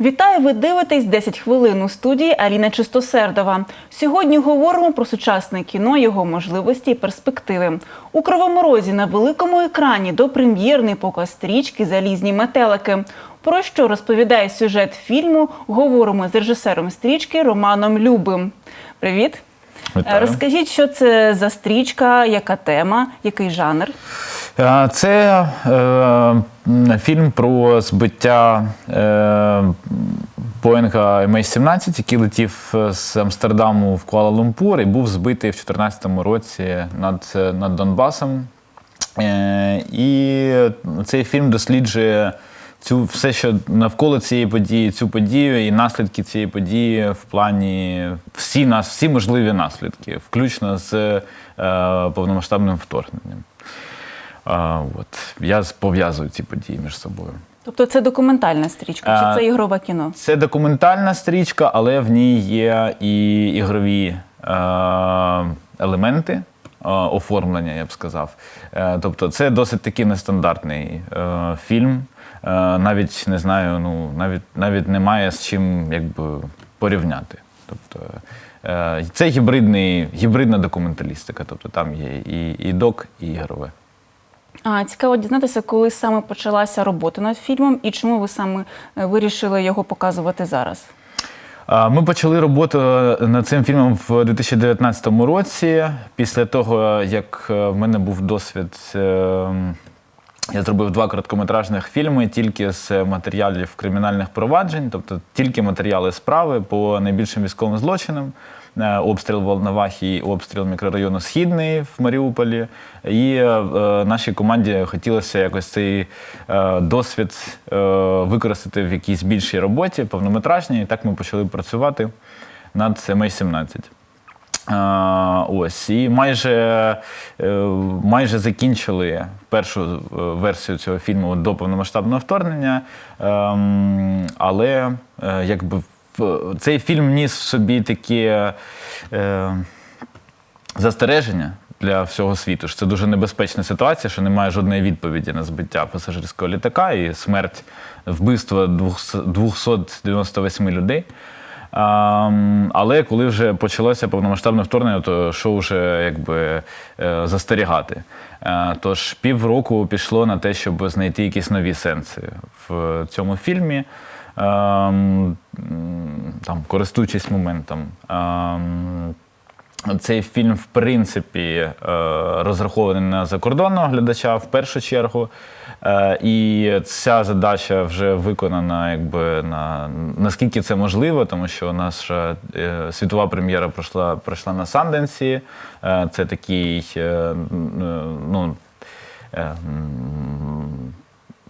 Вітаю! Ви дивитесь 10 хвилин у студії Аліна Чистосердова. Сьогодні говоримо про сучасне кіно, його можливості і перспективи. У Кривому Розі на великому екрані допрем'єрний показ стрічки Залізні метелики. Про що розповідає сюжет фільму, говоримо з режисером стрічки Романом Любим. Привіт! Вітаю. Розкажіть, що це за стрічка, яка тема, який жанр? Це е, фільм про збиття е, Боїнга MH17, який летів з Амстердаму в Куала-Лумпур і був збитий в 2014 році над, над Донбасом. Е, і цей фільм досліджує цю все, що навколо цієї події, цю подію і наслідки цієї події в плані всі нас, всі можливі наслідки, включно з е, повномасштабним вторгненням. А, от. Я пов'язую ці події між собою. Тобто це документальна стрічка, чи це ігрове кіно? Це документальна стрічка, але в ній є і ігрові е, елементи. е, Оформлення, я б сказав. Е, Тобто, це досить такий нестандартний е, фільм. Е, Навіть не знаю, ну навіть навіть немає з чим якби порівняти. Тобто е, це гібридний, гібридна документалістика. Тобто там є і, і док, і ігрове. Цікаво дізнатися, коли саме почалася робота над фільмом і чому ви саме е, вирішили його показувати зараз. Ми почали роботу над цим фільмом в 2019 році. Після того, як е, в мене був досвід, е, я зробив два короткометражних фільми тільки з матеріалів кримінальних проваджень, тобто тільки матеріали справи по найбільшим військовим злочинам. Е, Обстріл Волновахи, і обстріл мікрорайону Східний в Маріуполі. І е, е, нашій команді хотілося якось цей е, досвід е, використати в якійсь більшій роботі, повнометражній. І так ми почали працювати над MH17. Ось і майже, е, майже закінчили першу е, версію цього фільму до повномасштабного вторгнення. Ем, але е, якби цей фільм ніс в собі такі застереження для всього світу. що Це дуже небезпечна ситуація, що немає жодної відповіді на збиття пасажирського літака і смерть вбивство 200 298 людей. Але коли вже почалося повномасштабне вторгнення, то що вже якби е, застерігати. Е, Тож півроку пішло на те, щоб знайти якісь нові сенси в цьому фільмі. Там, користуючись моментом. Цей фільм, в принципі, е, розрахований на закордонного глядача в першу чергу. Е, І ця задача вже виконана, якби на наскільки це можливо, тому що наша е, світова прем'єра пройшла, пройшла на Санденсі. Це такий, ну.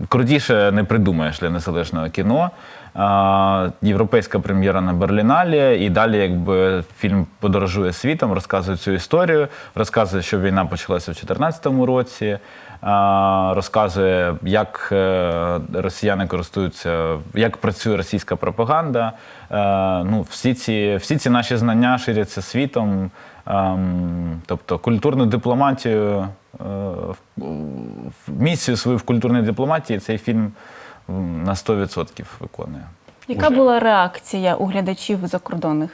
Крутіше не придумаєш для незалежного кіно. Європейська прем'єра на Берліналі, і далі, якби фільм подорожує світом, розказує цю історію, розказує, що війна почалася в 2014 році, розказує, як е, росіяни користуються, як працює російська пропаганда. Е, Ну, всі ці, всі ці наші знання ширяться світом. Ем, Тобто культурну дипломатію, місію свою в культурній дипломатії цей фільм на 100% виконує. Яка Уже. була реакція у глядачів закордонних?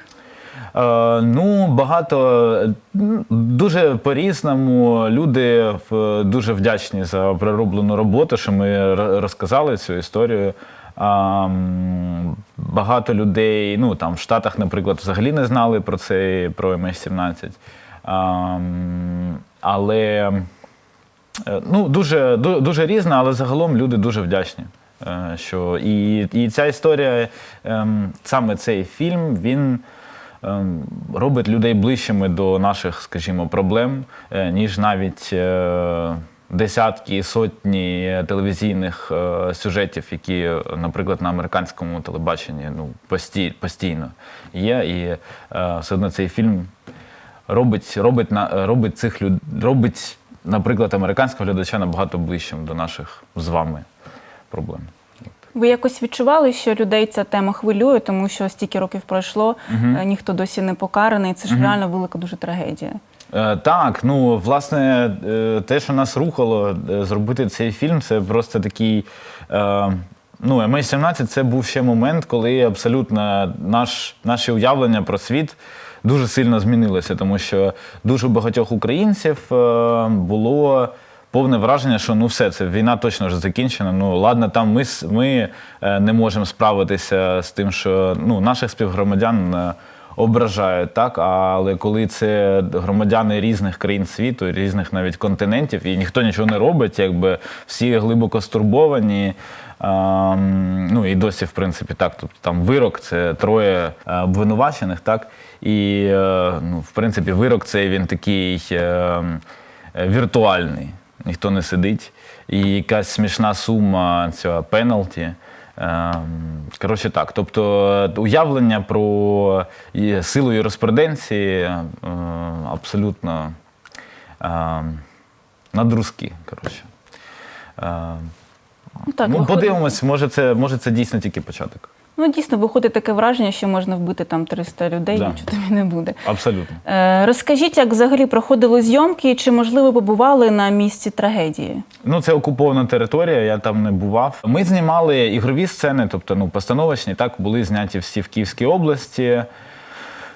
Е, ну, багато е, дуже по-різному. Люди е, дуже вдячні за пророблену роботу, що ми розказали цю історію. А, багато людей, ну там в Штатах, наприклад, взагалі не знали про це, про MH17. А, але Е, Ну, дуже, ду- дуже різна, але загалом люди дуже вдячні. е, Що і, і ця історія, ем, саме цей фільм, він ем, робить людей ближчими до наших, скажімо, проблем, е, ніж навіть е, десятки, сотні телевізійних е, сюжетів, які, е, наприклад, на американському телебаченні ну, пості, постійно є. І е, все одно цей фільм робить, робить, робить цих люд, робить, наприклад, американського глядача набагато ближчим до наших з вами проблем. Ви якось відчували, що людей ця тема хвилює, тому що стільки років пройшло, угу. ніхто досі не покараний. Це ж реально велика дуже трагедія. Е, Так, ну власне, е, те, що нас рухало зробити цей фільм, це просто такий ну, MH17 це був ще момент, коли абсолютно наш, наші уявлення про світ дуже сильно змінилося, тому що дуже багатьох українців е, було повне враження, що ну все, це війна точно вже закінчена. Ну ладно, там ми, ми е, не можемо справитися з тим, що ну, наших співгромадян. Ображають так, але коли це громадяни різних країн світу, різних навіть континентів, і ніхто нічого не робить, якби всі глибоко стурбовані. Ем, ну і досі, в принципі, так. Тобто там вирок це троє е, обвинувачених, так. І е, ну, в принципі, вирок цей він такий е, е, віртуальний. Ніхто не сидить. І якась смішна сума цього пеналті. Ем, Коротше так, тобто е, уявлення про силу юриспруденції е, абсолютно е, надрузки. Коротше. Ну, так, виходить- подивимось, може це, може це дійсно тільки початок. Ну, дійсно, виходить таке враження, що можна вбити там 300 людей, Да. нічого тобі не буде. Абсолютно. Е, розкажіть, як взагалі проходили зйомки, і чи можливо побували на місці трагедії? Ну, це окупована територія, я там не бував. Ми знімали ігрові сцени, тобто ну, постановочні, так були зняті всі в Київській області.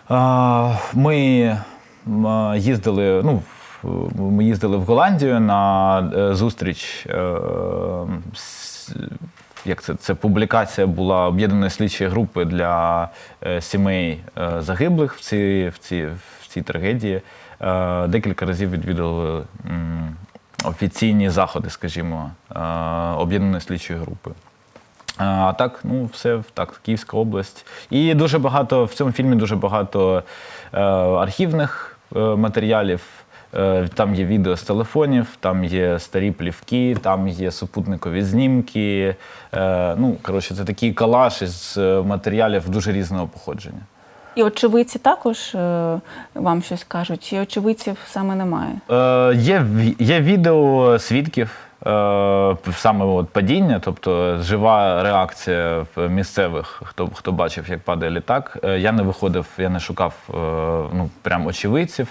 А, Ми м, їздили, ну, ми їздили в Голландію на е, зустріч. е, Як це, це публікація була об'єднаної слідчої групи для е, сімей загиблих в цій, в цій, в цій трагедії. Декілька разів відвідали офіційні заходи, скажімо, об'єднаної слідчої групи. А так, ну, все так, Київська область. І дуже багато в цьому фільмі дуже багато архівних матеріалів. Е, там є відео з телефонів, там є старі плівки, там є супутникові знімки. Е, ну, коротше, це такий колаж із е, матеріалів дуже різного походження. І очевидці також вам щось кажуть, чи очевидців саме немає? Е, є, є відео свідків е, саме от падіння, тобто жива реакція місцевих, хто, хто бачив, як падає літак. Я не виходив, я не шукав ну, прям очевидців.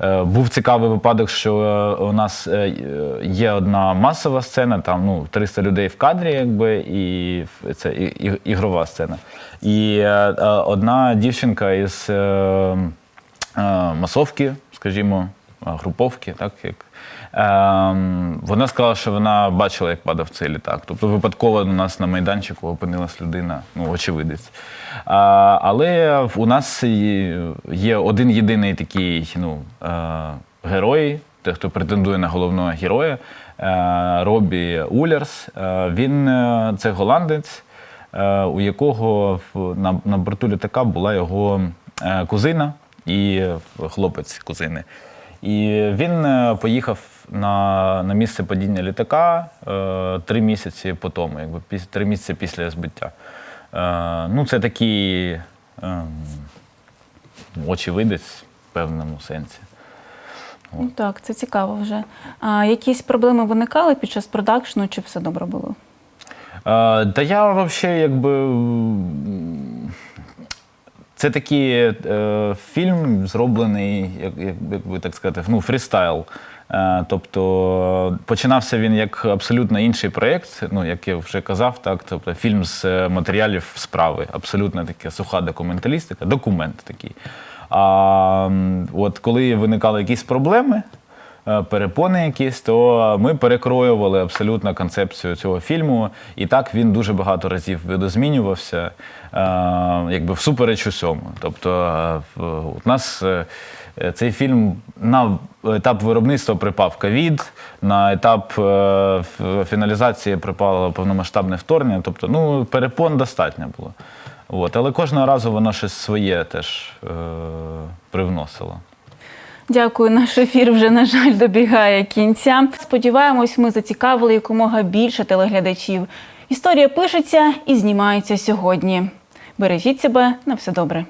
Е, був цікавий випадок, що е, у нас е, є одна масова сцена, там ну, 300 людей в кадрі, якби, і це ігрова сцена. І одна дівчинка із. Масовки, скажімо, груповки, так як. Ем, вона сказала, що вона бачила, як падав цей літак. Тобто випадково у нас на майданчику опинилась людина, ну, очевидець. Але у нас є один єдиний такий ну, е, герой, той, хто претендує на головного героя, е, Робі Улярс. Е, він це голландець у якого на, борту літака була його кузина і хлопець кузини. І він поїхав на, на місце падіння літака е, три місяці по тому, якби піс- три місяці після збиття. Е, ну, це такий е, очевидець в певному сенсі. Ну, так, це цікаво вже. А якісь проблеми виникали під час продакшну, чи все добре було? Е, Та я взагалі якби. Це такий е, фільм, зроблений, як, як, як би так сказати, ну, фрістайл. Е, тобто починався він як абсолютно інший проєкт, ну, як я вже казав, так, тобто фільм з е, матеріалів справи, абсолютно така суха документалістика, документ такий. А от коли виникали якісь проблеми, перепони якісь, то ми перекроювали абсолютно концепцію цього фільму. І так він дуже багато разів видозмінювався, е, якби всупереч усьому. Тобто е, у нас е, цей фільм на етап виробництва припав ковід, на етап е, фіналізації припало повномасштабне вторгнення. Тобто, ну, перепон достатньо було. От, але кожного разу воно щось своє теж е, привносило. Дякую, наш ефір вже, на жаль, добігає кінця. Сподіваємось, ми зацікавили якомога більше телеглядачів. Історія пишеться і знімається сьогодні. Бережіть себе на все добре.